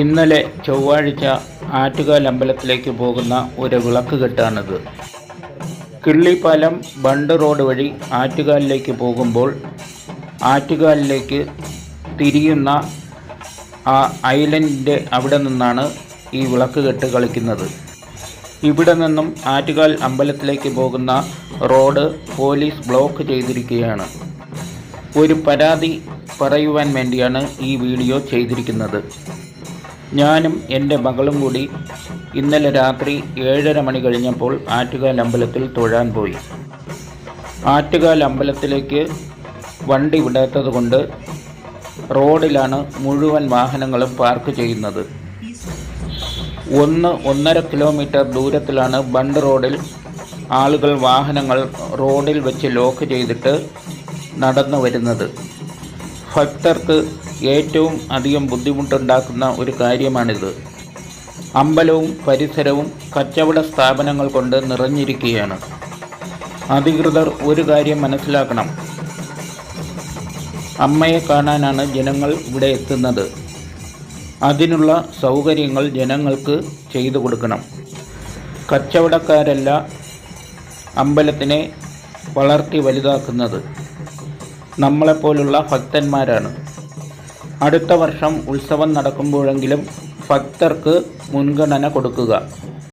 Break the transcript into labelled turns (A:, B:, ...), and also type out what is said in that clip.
A: ഇന്നലെ ചൊവ്വാഴ്ച ആറ്റുകാൽ അമ്പലത്തിലേക്ക് പോകുന്ന ഒരു വിളക്ക് കെട്ടാണിത് കിള്ളിപ്പാലം ബണ്ട് റോഡ് വഴി ആറ്റുകാലിലേക്ക് പോകുമ്പോൾ ആറ്റുകാലിലേക്ക് തിരിയുന്ന ആ ഐലൻഡിന്റെ അവിടെ നിന്നാണ് ഈ വിളക്ക് കെട്ട് കളിക്കുന്നത്. ഇവിടെ നിന്നും ആറ്റുകാൽ അമ്പലത്തിലേക്ക് പോകുന്ന റോഡ് പോലീസ് ബ്ലോക്ക് ചെയ്തിരിക്കുകയാണ്. ഒരു പരാതി പറയുവാൻ വേണ്ടിയാണ് ഈ വീഡിയോ ചെയ്തിരിക്കുന്നത്. ഞാനും എന്റെ മകളും കൂടി ഇന്നലെ രാത്രി ഏഴര മണി കഴിഞ്ഞപ്പോൾ ആറ്റുകാൽ അമ്പലത്തിൽ തൊഴാൻ പോയി. ആറ്റുകാൽ അമ്പലത്തിലേക്ക് വണ്ടി വിടാത്തത് കൊണ്ട് റോഡിലാണ് മുഴുവൻ വാഹനങ്ങളും പാർക്ക് ചെയ്യുന്നത്. ഒന്ന് ഒന്നര കിലോമീറ്റർ ദൂരത്തിലാണ് ബണ്ട് റോഡിൽ ആളുകൾ വാഹനങ്ങൾ റോഡിൽ വെച്ച് ലോക്ക് ചെയ്തിട്ട് നടന്നു വരുന്നത്. ഭക്തർക്ക് ഏറ്റവും അധികം ബുദ്ധിമുട്ടുണ്ടാക്കുന്ന ഒരു കാര്യമാണിത്. അമ്പലവും പരിസരവും കച്ചവട സ്ഥാപനങ്ങൾ കൊണ്ട് നിറഞ്ഞിരിക്കുകയാണ്. അധികൃതർ ഒരു കാര്യം മനസ്സിലാക്കണം. അമ്മയെ കാണാനാണ് ജനങ്ങൾ ഇവിടെ എത്തുന്നത്. അതിനുള്ള സൗകര്യങ്ങൾ ജനങ്ങൾക്ക് ചെയ്തു കൊടുക്കണം. കച്ചവടക്കാരല്ല അമ്പലത്തിനെ വളർത്തി വലുതാക്കുന്നത്. നമ്മളെപ്പോലുള്ള ഭക്തന്മാരാണ്. അടുത്ത വർഷം ഉത്സവം നടക്കുമ്പോഴെങ്കിലും ഭക്തർക്ക് മുൻഗണന കൊടുക്കുക.